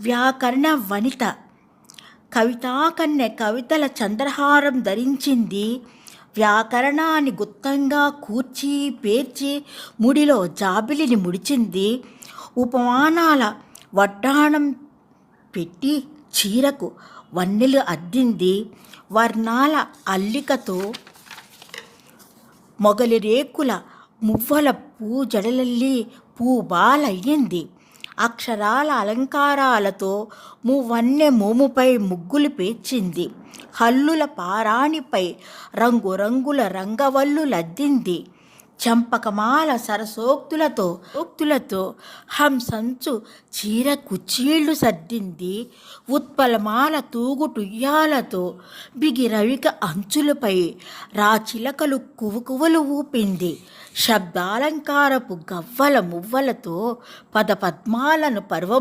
వ్యాకరణ వనిత. కవితాకన్నె కవితల చంద్రహారం ధరించింది. వ్యాకరణాన్ని గుత్తంగా కూర్చి పేర్చి ముడిలో జాబిలిని ముడిచింది. ఉపమానాల వడ్డాణం పెట్టి చీరకు వన్నెలు అద్దింది. వర్ణాల అల్లికతో మొగలి రేకుల మువ్వల పూజడలల్లి పూబాలయ్యింది. అక్షరాల అలంకారాలతో మువన్నె మోముపై ముగ్గులు పేర్చింది. హల్లుల పారాణిపై రంగురంగుల రంగవల్లు లద్దింది. చంపకమాల సరసోక్తులతో ఉక్తులతో హంసంచు చీర కుచ్చీళ్ళు సర్దింది. ఉత్పలమాల తూగుటుయ్యాలతో బిగిరవిక అంచులపై రాచిలకలు కువుకువలు ఊపింది. శబ్దాలంకారపు గవ్వల మువ్వలతో పదపద్మాలను పర్వం